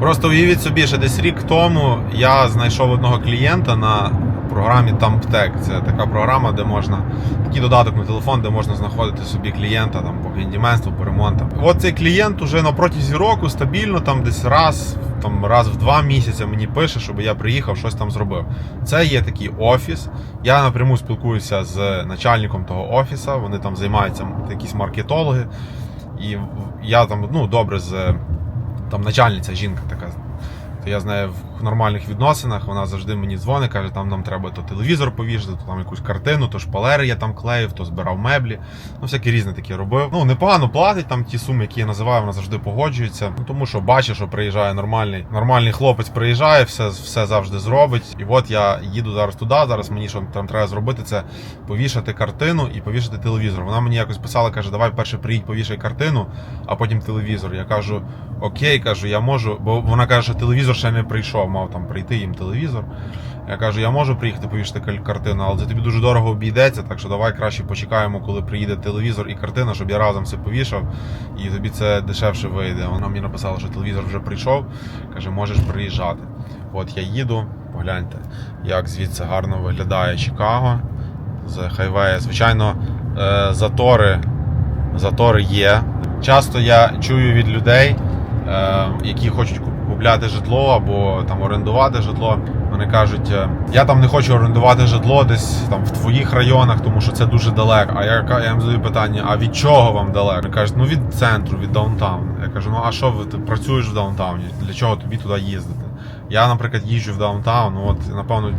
Просто уявіть собі, що десь рік тому я знайшов одного клієнта на програмі TampTech. Це така програма, де можна такий додаток на телефон, де можна знаходити собі клієнта там по гендіменству, по ремонтам. От цей клієнт уже на протязі року стабільно, там десь раз, там раз в два місяці мені пише, щоб я приїхав, щось там зробив. Це є такий офіс. Я напряму спілкуюся з начальником того офіса. Вони там займаються якісь маркетологи. І я там ну добре з там начальниця жінка така. То я з нею в нормальних відносинах, вона завжди мені дзвонить, каже, там нам треба то телевізор повішати, то там якусь картину, то шпалери я там клеїв, то збирав меблі. Ну, всякі різні такі робив. Ну, непогано платить там ті суми, які я називаю, вона завжди погоджується. Ну, тому що бачить, що приїжджає нормальний, нормальний хлопець приїжджає, все, все завжди зробить. І от я їду зараз туди. Зараз мені що там треба зробити, це повішати картину і повішати телевізор. Вона мені якось писала, каже, давай перше приїдь, повішай картину, а потім телевізор. Я кажу, окей, кажу, я можу, бо вона каже, що телевізор ще не прийшов, мав там прийти їм телевізор. Я кажу, я можу приїхати повішати картину, але це тобі дуже дорого обійдеться, так що давай краще почекаємо, коли приїде телевізор і картина, щоб я разом все повішав, і тобі це дешевше вийде. Вона мені написала, що телевізор вже прийшов. Каже, можеш приїжджати. От я їду, погляньте, як звідси гарно виглядає Чикаго з хайвея. Звичайно, е, затори, затори є. Часто я чую від людей, е, які хочуть купляти житло або там орендувати житло. Вони кажуть, е, я там не хочу орендувати житло десь там в твоїх районах, тому що це дуже далеко. А я, я їм задаю питання: а від чого вам далеко? Вони кажуть, ну від центру, від даунтауну. Я кажу, ну а що ви ти працюєш в даунтауні? Для чого тобі туди їздити? Я, наприклад, їжджу в даунтаун. Ну от напевно,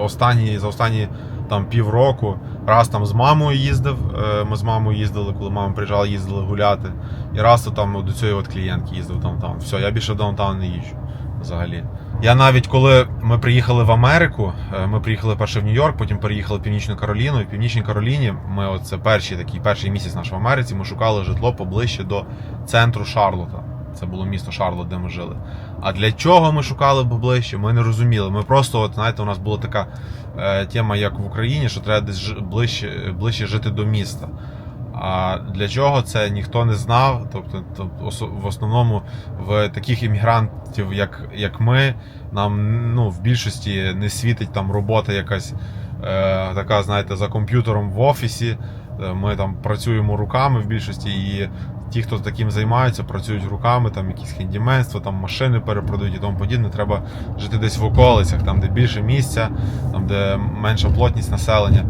останні за останні там півроку. Раз там з мамою їздив. е, Ми з мамою їздили, коли мама приїжджала, їздили гуляти. І раз то там до цієї от клієнтки їздив даунтаун. Все, я більше в даунтаун не їжджу взагалі. Я навіть коли ми приїхали в Америку, е, ми приїхали перше в Нью-Йорк, потім переїхали в Північну Кароліну. І в Північній Кароліні ми оце перший такий перший місяць наш в Америці. Ми шукали житло поближче до центру Шарлота. Це було місто Шарлот, де ми жили. А для чого ми шукали поближче, ми не розуміли. Ми просто, от знаєте, у нас була така е, тема, як в Україні, що треба десь ближче, ближче жити до міста. А для чого це ніхто не знав. Тобто, тобто в основному в таких іммігрантів, як, як ми, нам ну, в більшості не світить там робота якась е, така, знаєте, за комп'ютером в офісі. Е, Ми там працюємо руками в більшості, і ті, хто таким займаються, працюють руками, там якісь хендіменство, там машини перепродають і тому подібне. Треба жити десь в околицях, там де більше місця, там де менша плотність населення.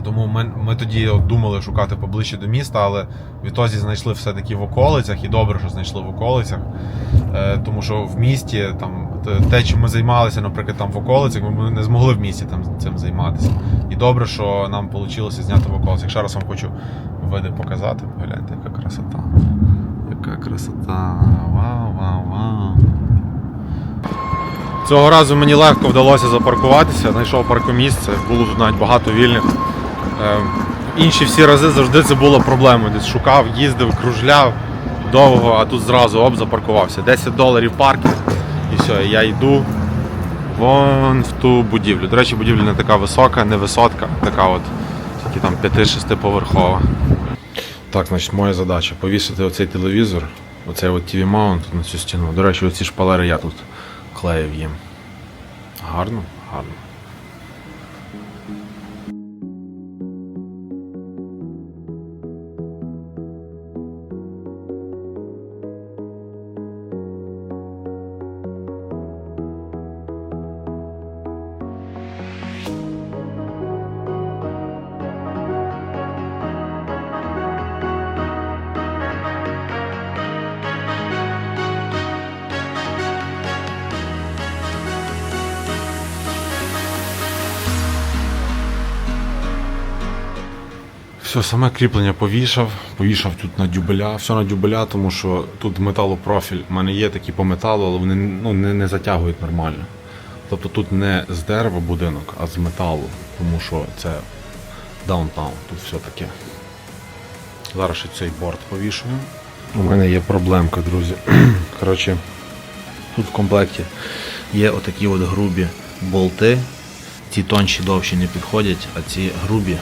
І тому ми, ми тоді от думали шукати поближче до міста, але відтоді знайшли все-таки в околицях, і добре, що знайшли в околицях. Е, тому що в місті там те, чим ми займалися, наприклад, там в околицях, ми не змогли в місті там цим займатися. І добре, що нам вийшло зняти в околицях. Ще раз вам хочу види показати. Погляньте, яка красота. Яка красота. Вау, вау, вау. Цього разу мені легко вдалося запаркуватися, знайшов паркомісце, було тут навіть багато вільних. Е, Інші всі рази завжди це було проблемою. Десь шукав, їздив, кружляв довго, а тут зразу оп, запаркувався. 10 доларів паркінг і все, я йду вон в ту будівлю. До речі, будівля не така висока, не висотка, така от тільки там 5-6 поверхова. Так, значить, моя задача повісити оцей телевізор, оцей от TV маунт на цю стіну. До речі, оці шпалери я тут клеїв їм. Гарно, гарно. Все, саме кріплення повішав, повішав тут на дюбеля, все на дюбеля, тому що тут металопрофіль. У мене є такі по металу, але вони ну, не, не затягують нормально. Тобто тут не з дерева будинок, а з металу, тому що це даунтаун, тут все таке. Зараз ще цей борт повішую. У мене є проблемка, друзі. Коротше, тут в комплекті є отакі от грубі болти. Ці тонші довші не підходять, а ці грубі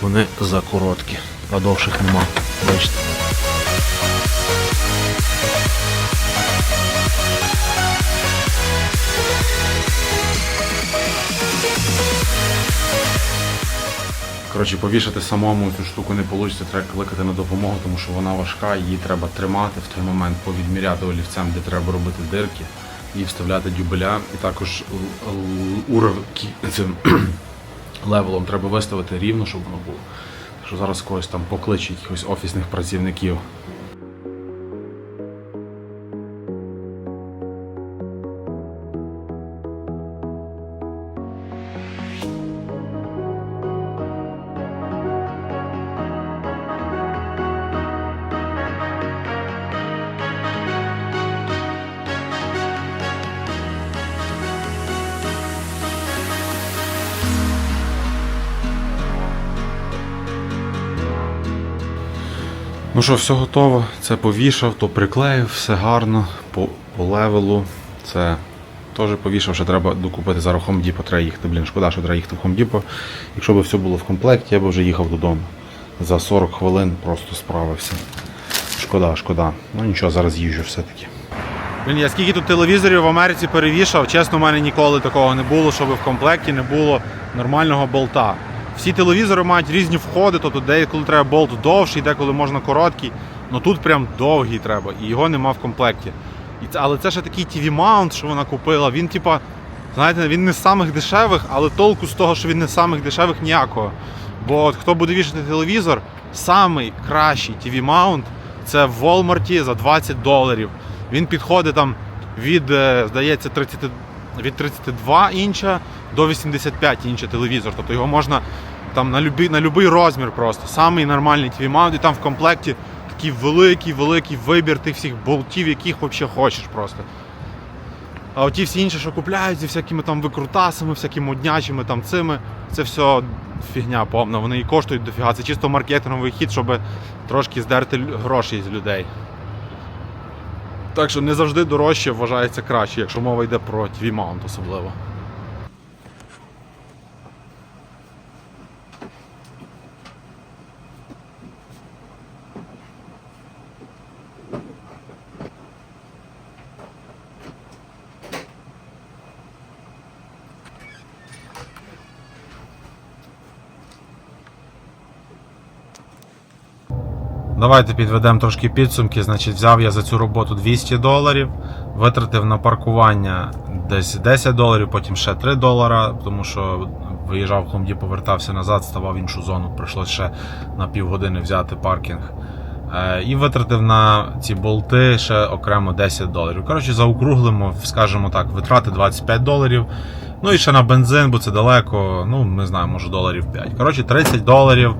вони закороткі, а довших нема. Бачите. Коротше, повішати самому цю штуку не вийде, треба кликати на допомогу, тому що вона важка, її треба тримати в той момент, повідміряти олівцем, де треба робити дирки і вставляти дюбеля. І також уровень левелом треба виставити рівно, щоб воно було. Що зараз когось там покличе якихось офісних працівників. Що, все готово. Це повішав, то приклеїв, все гарно, по, левелу. Це теж повішав, ще треба докупити зараз в Depot, треба їхати. Блін, шкода, що треба їхати в Depot. Якщо б все було в комплекті, я б вже їхав додому. За 40 хвилин просто справився. Шкода, шкода. Ну нічого, зараз їжджу все-таки. Блін, я скільки тут телевізорів в Америці перевішав, чесно, у мене ніколи такого не було, щоб в комплекті не було нормального болта. Всі телевізори мають різні входи, тобто деколи треба болт довший, деколи можна короткий. Ну тут прям довгий треба, і його нема в комплекті. І це, але це ще такий TV маунт, що вона купила. Він, типа, знаєте, він не з самих дешевих, але толку з того, що він не з самих дешевих ніякого. Бо от хто буде вішати телевізор, самий кращий TV маунт це в Walmart за 20 доларів. Він підходить там від, е, здається, 30, від 32 інча до 85 інча телевізор. Тобто його можна там на любий, на любий розмір просто. Самий нормальний TV маунт, і там в комплекті такий великий, великий вибір тих всіх болтів, яких взагалі хочеш просто. А оті всі інші, що купляють зі всякими там викрутасами, всякими моднячими там цими, це все фігня повна. Вони і коштують дофіга. Це чисто маркетинговий хід, щоб трошки здерти гроші з людей. Так що не завжди дорожче вважається краще, якщо мова йде про TV-маунт особливо. Давайте підведемо трошки підсумки. Значить, взяв я за цю роботу 200 доларів, витратив на паркування десь 10 доларів, потім ще 3 долара, тому що виїжджав в Хомді, повертався назад, ставав іншу зону. Прийшлося ще на півгодини взяти паркінг. Е, І витратив на ці болти ще окремо 10 доларів. Коротше, заокруглимо, скажімо так, витрати 25 доларів. Ну і ще на бензин, бо це далеко, ну не знаю, може доларів 5. Коротше, 30 доларів,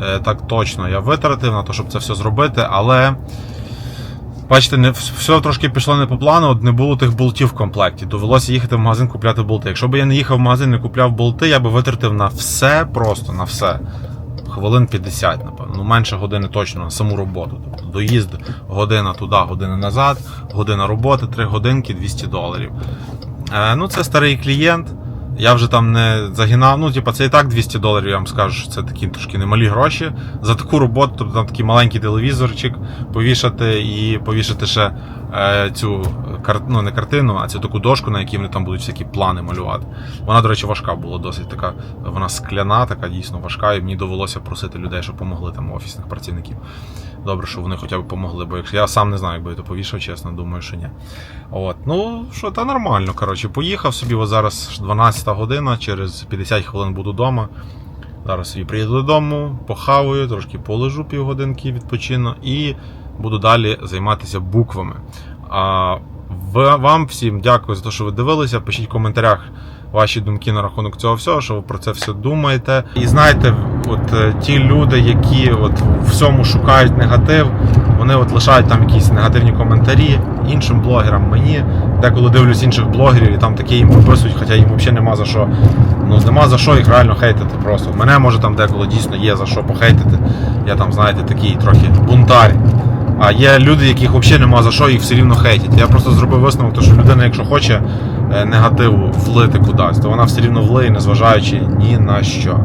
е, так точно я витратив на те, щоб це все зробити, але. Бачите, не, все трошки пішло не по плану, от не було тих болтів в комплекті. Довелося їхати в магазин купляти болти. Якщо б я не їхав в магазин, не купляв болти, я би витратив на все, просто на все. Хвилин 50, напевно. Ну, менше години точно на саму роботу. Тобто доїзд година туди, година назад, година роботи, 3 годинки, 200 доларів. Е, ну, це старий клієнт. Я вже там не загинав. Ну, типа, це і так 200 доларів, я вам скажу, що це такі трошки немалі гроші. За таку роботу, тобто там такий маленький телевізорчик повішати і повішати ще цю ну, не картину, а цю таку дошку, на якій вони там будуть всякі плани малювати. Вона, до речі, важка була, досить така. Вона скляна, така дійсно важка, і мені довелося просити людей, щоб допомогли там офісних працівників. Добре, що вони хоча б допомогли, бо якщо я сам не знаю, якби я то повішав, чесно, думаю, що ні. От, ну що, та нормально. Коротше, поїхав собі, от зараз 12 година, через 50 хвилин буду вдома. Зараз собі приїду додому, похаваю, трошки полежу півгодинки, відпочину і буду далі займатися буквами. А вам всім дякую за те, що ви дивилися. Пишіть в коментарях ваші думки на рахунок цього всього, що ви про це все думаєте. І знаєте, от е, ті люди, які от всьому шукають негатив, вони от лишають там якісь негативні коментарі іншим блогерам, мені. Деколи дивлюсь інших блогерів і там таке їм прописують, хоча їм взагалі нема за що. Ну нема за що їх реально хейтити просто. Мене може там деколи дійсно є за що похейтити. Я там, знаєте, такий трохи бунтар. А є люди, яких взагалі нема за що, їх все рівно хейтять. Я просто зробив висновок, що людина, якщо хоче е, негативу влити кудись, то вона все рівно влиє, незважаючи ні на що.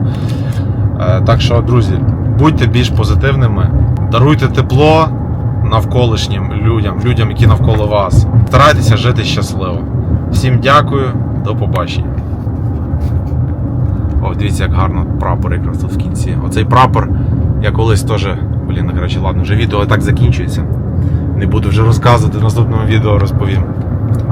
Е, Так що, друзі, будьте більш позитивними, даруйте тепло навколишнім людям, людям, які навколо вас. Старайтеся жити щасливо. Всім дякую, до побачення. О, дивіться, як гарно прапор якраз тут в кінці. Оцей прапор я колись теж. Блін, ну, коротше, ладно, вже відео так закінчується. Не буду вже розказувати в наступному відео розповім.